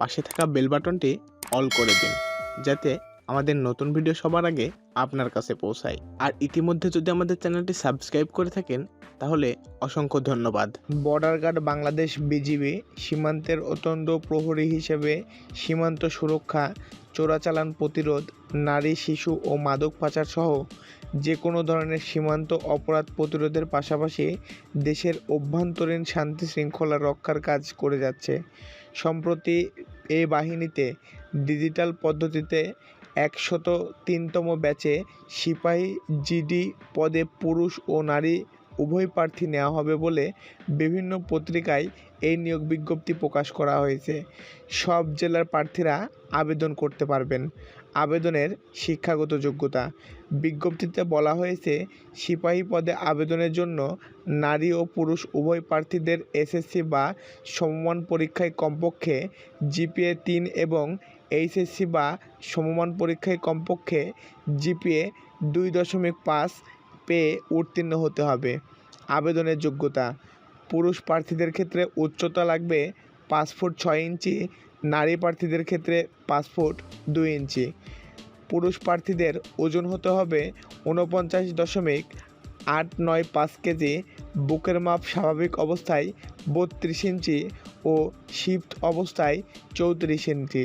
পাশে থাকা বেল বাটনটি অল করে দিন, যাতে আমাদের নতুন ভিডিও সবার আগে আপনার কাছে পৌঁছায়। আর ইতিমধ্যে যদি আমাদের চ্যানেলটি সাবস্ক্রাইব করে থাকেন, তাহলে অসংখ্য ধন্যবাদ। বর্ডার গার্ড বাংলাদেশ বিজিবি সীমান্তের অত্যন্ত প্রহরী হিসেবে সীমান্ত সুরক্ষা, চোরাচালান প্রতিরোধ, নারী, শিশু ও মাদক পাচার সহ যে কোনো ধরনের সীমান্ত অপরাধ প্রতিরোধের পাশাপাশি দেশের অভ্যন্তরীণ শান্তি শৃঙ্খলা রক্ষার কাজ করে যাচ্ছে। সম্প্রতি এই বাহিনীতে ডিজিটাল পদ্ধতিতে একশত তিনতম ব্যাচে সিপাহী জিডি পদে পুরুষ ও নারী উভয় প্রার্থী নেওয়া হবে বলে বিভিন্ন পত্রিকায় এই নিয়োগ বিজ্ঞপ্তি প্রকাশ করা হয়েছে। সব জেলার প্রার্থীরা আবেদন করতে পারবেন। আবেদনের শিক্ষাগত যোগ্যতা। বিজ্ঞপ্তিতে বলা হয়েছে, সিপাহী পদে আবেদনের জন্য নারী ও পুরুষ উভয় প্রার্থীদের এসএসসি বা সমমান পরীক্ষায় কমপক্ষে জিপিএ তিন এবং এইচএসসি বা সমমান পরীক্ষায় কমপক্ষে জিপিএ দুই দশমিক পাঁচ পেয়ে উত্তীর্ণ হতে হবে। আবেদনের যোগ্যতা। পুরুষ প্রার্থীদের ক্ষেত্রে উচ্চতা লাগবে পাঁচ ফুট ছয় ইঞ্চি, নারী প্রার্থীদের ক্ষেত্রে পাঁচ ফুট দুই ইঞ্চি। পুরুষ প্রার্থীদের ওজন হতে হবে ঊনপঞ্চাশ দশমিক আট নয় পাঁচ কেজি, বুকের মাপ স্বাভাবিক অবস্থায় বত্রিশ ইঞ্চি ও শিফট অবস্থায় চৌত্রিশ ইঞ্চি।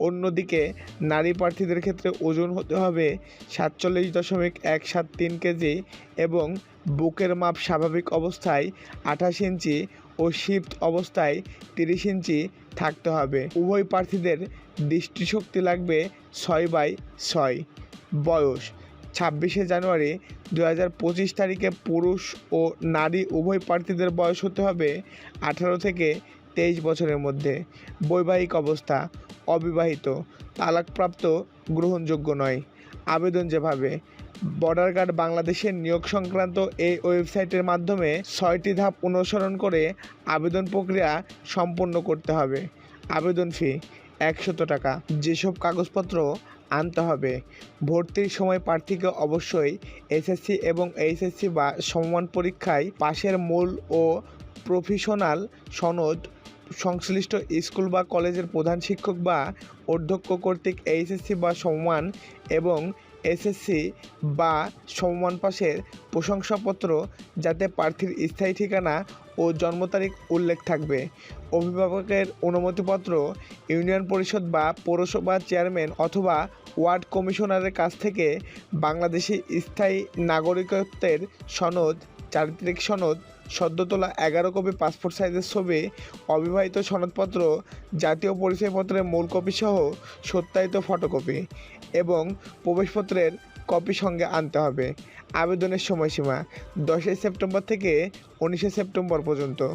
অন্যদিকে নারী প্রার্থীদের ক্ষেত্রে ওজন হতে হবে সাতচল্লিশ দশমিক এক সাত তিন কেজি এবং বুকের মাপ স্বাভাবিক অবস্থায় আঠাশ ইঞ্চি ও শিফট অবস্থায় তিরিশ ইঞ্চি থাকতে হবে। উভয় প্রার্থীদের দৃষ্টিশক্তি লাগবে ছয় বাই ছয়। বয়স, ছাব্বিশে জানুয়ারি দু হাজার পঁচিশ তারিখে পুরুষ ও নারী উভয় প্রার্থীদের বয়স হতে হবে আঠারো থেকে তেইশ বছরের মধ্যে বৈবাহিক অবস্থা অবিবাহিত, তালাকপ্রাপ্ত গ্রহণযোগ্য নয়। আবেদন যেভাবে বর্ডার গার্ড বাংলাদেশের নিয়োগ সংক্রান্ত এই ওয়েবসাইটের মাধ্যমে ছয়টি ধাপ অনুসরণ করে আবেদন প্রক্রিয়া সম্পন্ন করতে হবে। আবেদন ফি একশত টাকা। যেসব কাগজপত্র আনতে হবে, ভর্তির সময় প্রার্থীকে অবশ্যই এসএসসি এবং এইচএসসি বা সমমান পরীক্ষায় পাশের মূল ও প্রফেশনাল সনদ সংশ্লিষ্ট স্কুল বা কলেজের প্রধান শিক্ষক বা অধ্যক্ষ কর্তৃক এইচএসসি বা সমমান এবং এসএসসি বা সমমান পাশের প্রশংসাপত্র যাতে প্রার্থীর স্থায়ী ঠিকানা ও জন্ম তারিখ উল্লেখ থাকবে। অভিভাবকের অনুমতিপত্র, ইউনিয়ন পরিষদ বা পৌরসভা চেয়ারম্যান অথবা ওয়ার্ড কমিশনারের কাছ থেকে বাংলাদেশি স্থায়ী নাগরিকত্বের সনদ, চারিত্রিক সনদ সদ্য তোলা এগারো কপি পাসপোর্ট সাইজের ছবি, অবিবাহিত সনদপত্র, জাতীয় পরিচয়পত্রের মূল কপি সহ সত্যায়িত ফটোকপি এবং প্রবেশপত্রের কপি সঙ্গে আনতে হবে। আবেদনের সময়সীমা দশই সেপ্টেম্বর থেকে উনিশে সেপ্টেম্বর পর্যন্ত।